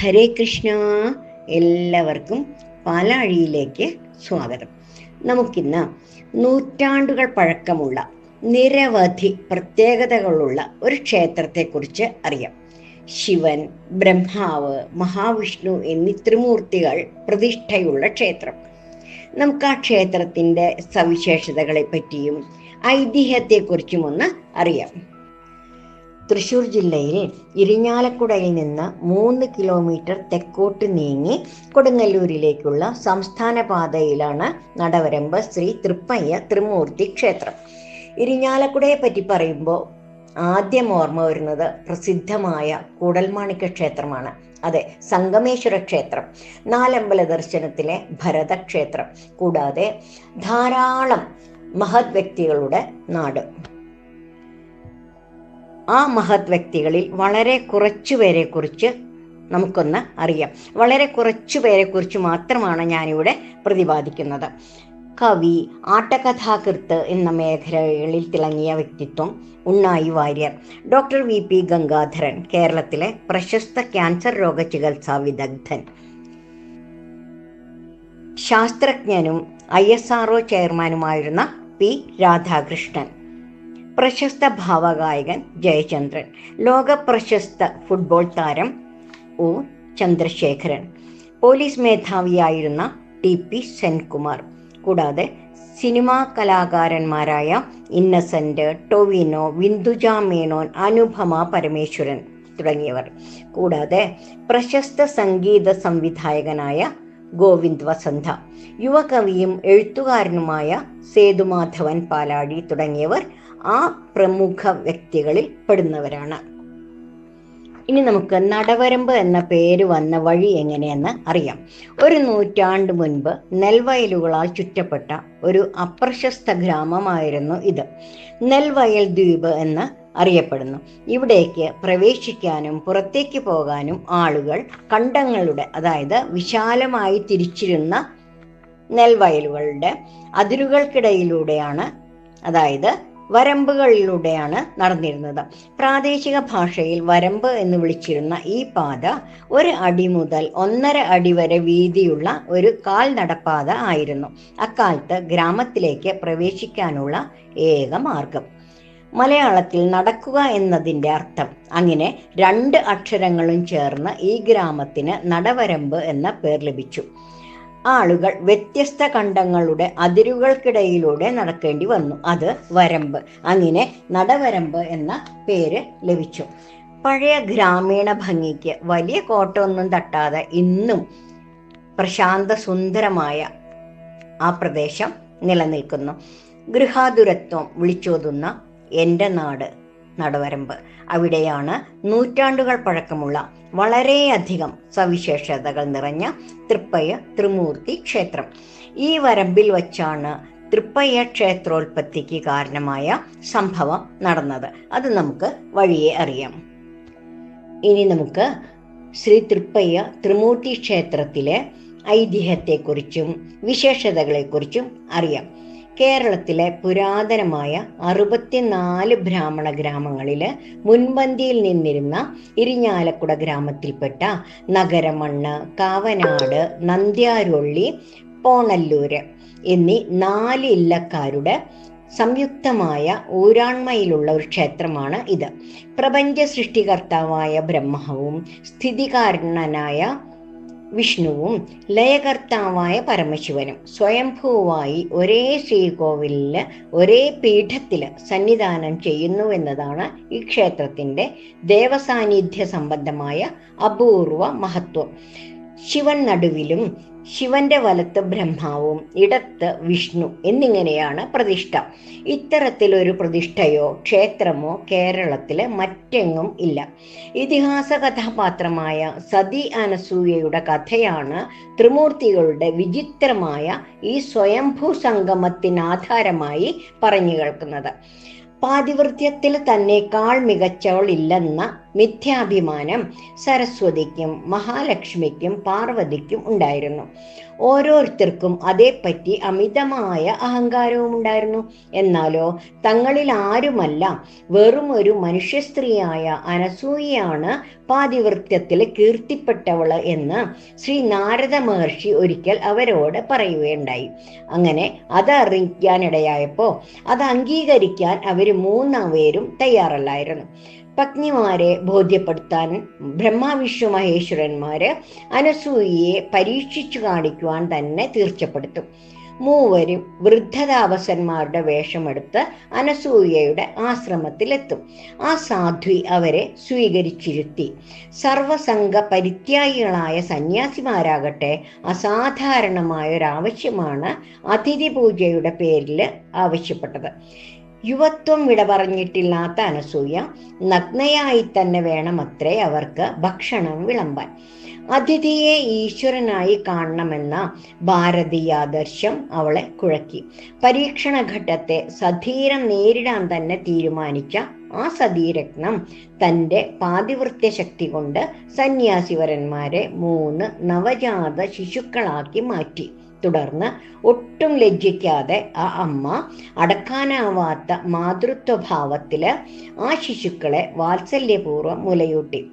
ഹരേ കൃഷ്ണ എല്ലാവർക്കും പാലാഴിയിലേക്ക് സ്വാഗതം. നമുക്കിന്ന് നൂറ്റാണ്ടുകൾ പഴക്കമുള്ള നിരവധി പ്രത്യേകതകളുള്ള ഒരു ക്ഷേത്രത്തെക്കുറിച്ച് അറിയാം. ശിവൻ ബ്രഹ്മാവ് മഹാവിഷ്ണു എന്നീ ത്രിമൂർത്തികൾ പ്രതിഷ്ഠയുള്ള ക്ഷേത്രം. നമുക്ക് ആ ക്ഷേത്രത്തിന്റെ സവിശേഷതകളെ പറ്റിയും ഐതിഹ്യത്തെക്കുറിച്ചും ഒന്ന് അറിയാം. തൃശൂർ ജില്ലയിൽ ഇരിഞ്ഞാലക്കുടയിൽ നിന്ന് മൂന്ന് കിലോമീറ്റർ തെക്കോട്ട് നീങ്ങി കൊടുങ്ങല്ലൂരിലേക്കുള്ള സംസ്ഥാന പാതയിലാണ് നടവരമ്പ് ശ്രീ തൃപ്പയ്യ ത്രിമൂർത്തി ക്ഷേത്രം. ഇരിഞ്ഞാലക്കുടയെ പറ്റി പറയുമ്പോൾ ആദ്യം ഓർമ്മ വരുന്നത് പ്രസിദ്ധമായ കൂടൽമാണിക്യ ക്ഷേത്രമാണ്. അതെ സംഗമേശ്വര ക്ഷേത്രം നാലമ്പല ദർശനത്തിലെ ഭരതക്ഷേത്രം കൂടാതെ ധാരാളം മഹത് വ്യക്തികളുടെ നാട്. ആ മഹത് വ്യക്തികളിൽ വളരെ കുറച്ചു പേരെ കുറിച്ച് നമുക്കൊന്ന് അറിയാം. വളരെ കുറച്ചു പേരെ കുറിച്ച് മാത്രമാണ് ഞാനിവിടെ പ്രതിപാദിക്കുന്നത്. കവി ആട്ടകഥാകൃത്ത് എന്ന മേഖലകളിൽ തിളങ്ങിയ വ്യക്തിത്വം Unnayi Warrier. Doctor V P Gangadharan കേരളത്തിലെ പ്രശസ്ത ക്യാൻസർ രോഗ ചികിത്സാ വിദഗ്ധൻ. ശാസ്ത്രജ്ഞനും ഐ എസ് ആർ ചെയർമാനുമായിരുന്ന പി രാധാകൃഷ്ണൻ. പ്രശസ്ത ഭാവഗായകൻ ജയചന്ദ്രൻ ലോക പ്രശസ്ത ഫുട്ബോൾ താരം ഒ ചന്ദ്രശേഖരൻ പോലീസ് മേധാവിയായിരുന്ന ടി പി സെൻകുമാർ. കൂടാതെ സിനിമാ കലാകാരന്മാരായ ഇന്നസെന്റ് ടൊവിനോ വിന്ദുജ മേനോൻ അനുപമ പരമേശ്വരൻ തുടങ്ങിയവർ. കൂടാതെ പ്രശസ്ത സംഗീത സംവിധായകനായ ഗോവിന്ദ് വസന്ത യുവകവിയും എഴുത്തുകാരനുമായ സേതുമാധവൻ പാലാടി തുടങ്ങിയവർ ആ പ്രമുഖ വ്യക്തികളിൽ പെടുന്നവരാണ്. ഇനി നമുക്ക് നടവരമ്പ് എന്ന പേര് വന്ന വഴി എങ്ങനെയെന്ന് അറിയാം. ഒരു നൂറ്റാണ്ട് മുൻപ് നെൽവയലുകളാൽ ചുറ്റപ്പെട്ട ഒരു അപ്രശസ്ത ഗ്രാമമായിരുന്നു ഇത്. നെൽവയൽ ദ്വീപ് എന്ന് അറിയപ്പെടുന്നു. ഇവിടേക്ക് പ്രവേശിക്കാനും പുറത്തേക്ക് പോകാനും ആളുകൾ കണ്ടങ്ങളുടെ അതായത് വിശാലമായി തിരിച്ചിരുന്ന നെൽവയലുകളുടെ അതിരുകൾക്കിടയിലൂടെയാണ് അതായത് വരമ്പുകളിലൂടെയാണ് നടന്നിരുന്നത്. പ്രാദേശിക ഭാഷയിൽ വരമ്പ് എന്ന് വിളിച്ചിരുന്ന ഈ പാത ഒരു അടി മുതൽ ഒന്നര അടി വരെ വീതിയുള്ള ഒരു കാൽ നടപ്പാത ആയിരുന്നു. അക്കാലത്ത് ഗ്രാമത്തിലേക്ക് പ്രവേശിക്കാനുള്ള ഏക മാർഗം. മലയാളത്തിൽ നടക്കുക എന്നതിന്റെ അർത്ഥം അങ്ങനെ രണ്ട് അക്ഷരങ്ങളും ചേർന്ന് ഈ ഗ്രാമത്തിന് നടവരമ്പ് എന്ന പേർ ലഭിച്ചു. ആളുകൾ വ്യത്യസ്ത കണ്ടങ്ങളുടെ അതിരുകൾക്കിടയിലൂടെ നടക്കേണ്ടി വന്നു. അത് വരമ്പ്. അങ്ങനെ നടവരമ്പ് എന്ന പേര് ലഭിച്ചു. പഴയ ഗ്രാമീണ ഭംഗിക്ക് വലിയ കോട്ടമൊന്നും തട്ടാതെ ഇന്നും പ്രശാന്ത സുന്ദരമായ ആ പ്രദേശം നിലനിൽക്കുന്നു. ഗൃഹാതുരത്വം വിളിച്ചോതുന്ന എന്റെ നാട് നടവരമ്പ്. അവിടെയാണ് നൂറ്റാണ്ടുകൾ പഴക്കമുള്ള വളരെയധികം സവിശേഷതകൾ നിറഞ്ഞ തൃപ്പയ്യ ത്രിമൂർത്തി ക്ഷേത്രം. ഈ വരമ്പിൽ വച്ചാണ് തൃപ്പയ്യ ക്ഷേത്രോൽപത്തിക്ക് കാരണമായ സംഭവം നടന്നത്. അത് നമുക്ക് വഴിയെ അറിയാം. ഇനി നമുക്ക് ശ്രീ തൃപ്പയ്യ ത്രിമൂർത്തി ക്ഷേത്രത്തിലെ ഐതിഹ്യത്തെക്കുറിച്ചും വിശേഷതകളെക്കുറിച്ചും അറിയാം. കേരളത്തിലെ പുരാതനമായ അറുപത്തിനാല് ബ്രാഹ്മണ ഗ്രാമങ്ങളിൽ മുൻപന്തിയിൽ നിന്നിരുന്ന ഇരിഞ്ഞാലക്കുട ഗ്രാമത്തിൽപ്പെട്ട നഗരമണ്ണ് കാവനാട് നന്ദ്യാരൊള്ളി പോണല്ലൂര് എന്നീ നാല് ഇല്ലക്കാരുടെ സംയുക്തമായ ഊരാൺമയിലുള്ള ഒരു ക്ഷേത്രമാണ് ഇത്. പ്രപഞ്ച സൃഷ്ടികർത്താവായ ബ്രഹ്മവും സ്ഥിതികാരണനായ വിഷ്ണുവും ലയകർത്താവായ പരമശിവനും സ്വയംഭൂവായി ഒരേ ശ്രീകോവിലിൽ ഒരേ പീഠത്തിൽ സന്നിധാനം ചെയ്യുന്നു എന്നതാണ് ഈ ക്ഷേത്രത്തിന്റെ ദേവസാന്നിധ്യ സംബന്ധമായ അപൂർവ മഹത്വം. ശിവൻ നടുവിലും ശിവന്റെ വലത്ത് ബ്രഹ്മാവും ഇടത്ത് വിഷ്ണു എന്നിങ്ങനെയാണ് പ്രതിഷ്ഠ. ഇത്തരത്തിലൊരു പ്രതിഷ്ഠയോ ക്ഷേത്രമോ കേരളത്തിലെ മറ്റെങ്ങും ഇല്ല. ഇതിഹാസ കഥാപാത്രമായ സതി അനസൂയയുടെ കഥയാണ് ത്രിമൂർത്തികളുടെ വിചിത്രമായ ഈ സ്വയംഭൂ സംഗമത്തിനാധാരമായി പറഞ്ഞു കേൾക്കുന്നത്. പാതിവൃത്യത്തിൽ തന്നെക്കാൾ മികച്ചവൾ ഇല്ലെന്ന മിഥ്യാഭിമാനം സരസ്വതിക്കും മഹാലക്ഷ്മിക്കും പാർവതിക്കും ഉണ്ടായിരുന്നു. ഓരോരുത്തർക്കും അതേപ്പറ്റി അമിതമായ അഹങ്കാരവും ഉണ്ടായിരുന്നു. എന്നാലോ തങ്ങളിൽ ആരുമല്ല വെറും ഒരു മനുഷ്യ സ്ത്രീയായ അനസൂയയാണ് പാതിവൃത്യത്തിൽ കീർത്തിപ്പെട്ടവൾ എന്ന് ശ്രീ നാരദ മഹർഷി ഒരിക്കൽ അവരോട് പറയുകയുണ്ടായി. അങ്ങനെ അത് അറിയിക്കാനിടയായപ്പോൾ അത് അംഗീകരിക്കാൻ അവർ മൂന്നാവേരും തയ്യാറല്ലായിരുന്നു. പത്നിമാരെ ബോധ്യപ്പെടുത്താൻ ബ്രഹ്മാവിഷ്ണു മഹേശ്വരന്മാര് അനസൂയയെ പരീക്ഷിച്ചു കാണിക്കുവാൻ തന്നെ തീർച്ചപ്പെടുത്തും. മൂവരും വൃദ്ധതാപസന്മാരുടെ വേഷമെടുത്ത് അനസൂയയുടെ ആശ്രമത്തിലെത്തും. ആ സാധ്വി അവരെ സ്വീകരിച്ചിരുത്തി. സർവസംഘ പരിത്യാഗികളായ സന്യാസിമാരാകട്ടെ അസാധാരണമായ ഒരാവശ്യമാണ് അതിഥി പൂജയുടെ പേരിൽ ആവശ്യപ്പെട്ടത്. യുവത്വം വിട പറഞ്ഞിട്ടില്ലാത്ത അനസൂയ നഗ്നയായി തന്നെ വേണമത്രേ അവർക്ക് ഭക്ഷണം വിളമ്പാൻ. അതിഥിയെ ഈശ്വരനായി കാണണമെന്ന ഭാരതീയാദർശം അവളെ കുഴക്കി. പരീക്ഷണ ഘട്ടത്തെ സധീരം നേരിടാൻ തന്നെ തീരുമാനിച്ച ആ സതീരത്നം തന്റെ പാതിവൃത്യ ശക്തി കൊണ്ട് സന്യാസിവരന്മാരെ മൂന്ന് നവജാത ശിശുക്കളാക്കി മാറ്റി. തുടർന്ന് ഒട്ടും ലജ്ജിക്കാതെ ആ അമ്മ അടക്കാനാവാത്ത മാതൃത്വഭാവത്തിൽ ആ ശിശുക്കളെ വാത്സല്യപൂർവം മുലയൂട്ടി.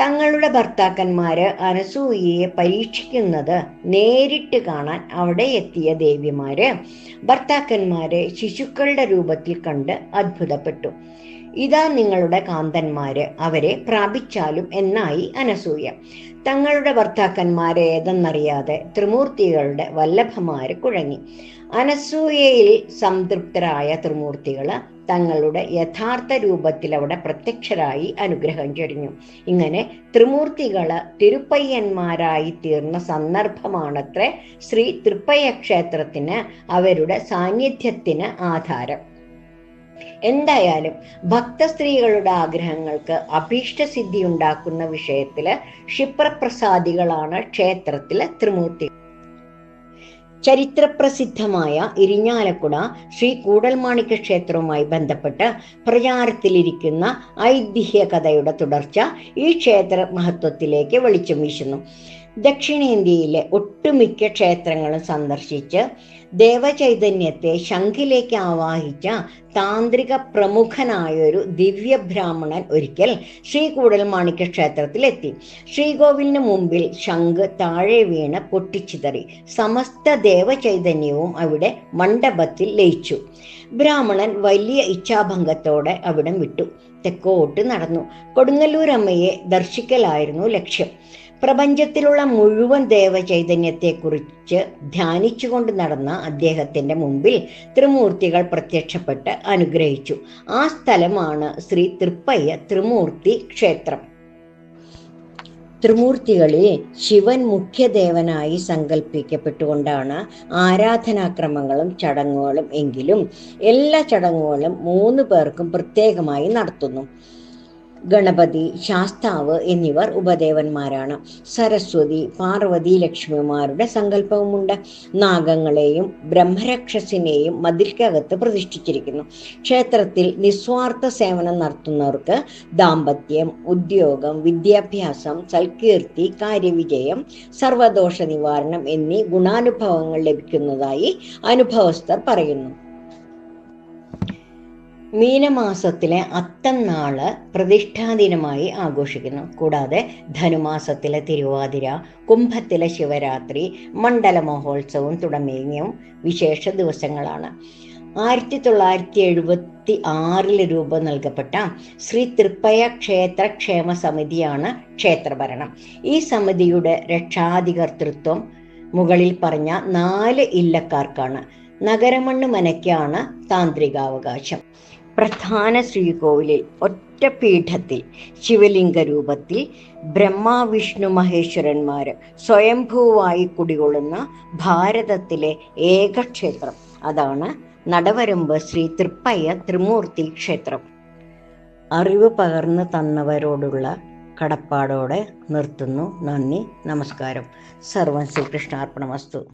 തങ്ങളുടെ ഭർത്താക്കന്മാര് അനസൂയയെ പരീക്ഷിക്കുന്നത് നേരിട്ട് കാണാൻ അവിടെ എത്തിയ ദേവിമാര് ഭർത്താക്കന്മാരെ ശിശുക്കളുടെ രൂപത്തിൽ കണ്ട് അത്ഭുതപ്പെട്ടു. ഇതാ നിങ്ങളുടെ കാന്തന്മാര്. അവരെ പ്രാപിച്ചാലും എന്നായി അനസൂയ. തങ്ങളുടെ ഭർത്താക്കന്മാരെ ഏതെന്നറിയാതെ ത്രിമൂർത്തികളുടെ വല്ലഭമാര് കുഴങ്ങി. അനസൂയയിൽ സംതൃപ്തരായ ത്രിമൂർത്തികൾ തങ്ങളുടെ യഥാർത്ഥ രൂപത്തിൽ അവിടെ പ്രത്യക്ഷരായി അനുഗ്രഹം ചൊരിഞ്ഞു. ഇങ്ങനെ ത്രിമൂർത്തികൾ തിരുപ്പയ്യന്മാരായി തീർന്ന സന്ദർഭമാണത്രേ ശ്രീ തൃപ്പയ്യ ക്ഷേത്രത്തിന് അവരുടെ സാന്നിധ്യത്തിന് ആധാരം. എന്തായാലും ഭക്തസ്ത്രീകളുടെ ആഗ്രഹങ്ങൾക്ക് അഭീഷ്ടസിദ്ധി ഉണ്ടാക്കുന്ന വിഷയത്തിൽ ക്ഷിപ്രപ്രസാദികളാണ് ക്ഷേത്രത്തിലെ ത്രിമൂർത്തി. ചരിത്രപ്രസിദ്ധമായ ഇരിഞ്ഞാലക്കുട ശ്രീ കൂടൽമാണിക്യ ക്ഷേത്രവുമായി ബന്ധപ്പെട്ട് പ്രചാരത്തിലിരിക്കുന്ന ഐതിഹ്യ കഥയുടെ തുടർച്ച ഈ ക്ഷേത്ര മഹത്വത്തിലേക്ക് വെളിച്ചം വീശുന്നു. ദക്ഷിണേന്ത്യയിലെ ഒട്ടുമിക്ക ക്ഷേത്രങ്ങളും സന്ദർശിച്ച് ദേവചൈതന്യത്തെ ശംഖിലേക്ക് ആവാഹിച്ച താന്ത്രിക പ്രമുഖനായൊരു ദിവ്യബ്രാഹ്മണൻ ഒരിക്കൽ ശ്രീകൂടൽ മാണിക്യ ക്ഷേത്രത്തിലെത്തി. ശ്രീകോവിലിന് മുമ്പിൽ ശംഖ് താഴെ വീണ് പൊട്ടിച്ചിതറി. സമസ്ത ദേവചൈതന്യവും അവിടെ മണ്ഡപത്തിൽ ലയിച്ചു. ബ്രാഹ്മണൻ വലിയ ഇച്ഛാഭംഗത്തോടെ അവിടം വിട്ടു. തെക്കോട്ട് നടന്നു. കൊടുങ്ങല്ലൂരമ്മയെ ദർശിക്കലായിരുന്നു ലക്ഷ്യം. പ്രപഞ്ചത്തിലുള്ള മുഴുവൻ ദേവചൈതന്യത്തെക്കുറിച്ച് ധ്യാനിച്ചുകൊണ്ട് നടന്ന അദ്ദേഹത്തിന്റെ മുമ്പിൽ ത്രിമൂർത്തികൾ പ്രത്യക്ഷപ്പെട്ട് അനുഗ്രഹിച്ചു. ആ സ്ഥലമാണ് ശ്രീ തൃപ്പയ്യ ത്രിമൂർത്തി ക്ഷേത്രം. ത്രിമൂർത്തികളിൽ ശിവൻ മുഖ്യദേവനായി സങ്കല്പിക്കപ്പെട്ടുകൊണ്ടാണ് ആരാധനാക്രമങ്ങളും ചടങ്ങുകളും എങ്കിലും എല്ലാ ചടങ്ങുകളും മൂന്ന് പേർക്കും പ്രത്യേകമായി നടത്തുന്നു. ഗണപതി ശാസ്താവ് എന്നിവർ ഉപദേവന്മാരാണ്. സരസ്വതി പാർവതി ലക്ഷ്മിമാരുടെ സങ്കല്പവുമുണ്ട്. നാഗങ്ങളെയും ബ്രഹ്മരക്ഷസിനെയും മതിൽക്കകത്ത് പ്രതിഷ്ഠിച്ചിരിക്കുന്നു. ക്ഷേത്രത്തിൽ നിസ്വാർത്ഥ സേവനം നടത്തുന്നവർക്ക് ദാമ്പത്യം ഉദ്യോഗം വിദ്യാഭ്യാസം സൽകീർത്തി കാര്യവിജയം സർവദോഷ നിവാരണം എന്നീ ഗുണാനുഭവങ്ങൾ ലഭിക്കുന്നതായി അനുഭവസ്ഥർ പറയുന്നു. മീനമാസത്തിലെ അത്തം നാൾ പ്രതിഷ്ഠാദിനമായി ആഘോഷിക്കുന്നു. കൂടാതെ ധനുമാസത്തിലെ തിരുവാതിര കുംഭത്തിലെ ശിവരാത്രി മണ്ഡല മഹോത്സവം തുടങ്ങിയും വിശേഷ ദിവസങ്ങളാണ്. ആയിരത്തി തൊള്ളായിരത്തി എഴുപത്തി ആറിൽ രൂപം നൽകപ്പെട്ട ശ്രീ തൃപ്പയ ക്ഷേത്ര ക്ഷേമ സമിതിയാണ് ക്ഷേത്രഭരണം. ഈ സമിതിയുടെ രക്ഷാധികർത്തൃത്വം മുകളിൽ പറഞ്ഞ നാല് ഇല്ലക്കാർക്കാണ്. നഗരമണ്ണ് മനയ്ക്കാണ് താന്ത്രികാവകാശം. പ്രധാന ശ്രീകോവിലിൽ ഒറ്റ പീഠത്തിൽ ശിവലിംഗ രൂപത്തിൽ ബ്രഹ്മ വിഷ്ണു മഹേശ്വരന്മാർ സ്വയംഭൂവായി കുടികൊള്ളുന്ന ഭാരതത്തിലെ ഏക ക്ഷേത്രം അതാണ് നടവരമ്പ് ശ്രീ തൃപ്പയ്യ ത്രിമൂർത്തി ക്ഷേത്രം. അറിവ് പകർന്നു തന്നവരോടുള്ള കടപ്പാടോടെ നിർത്തുന്നു. നന്ദി നമസ്കാരം. സർവം ശ്രീകൃഷ്ണാർപ്പണമസ്തു.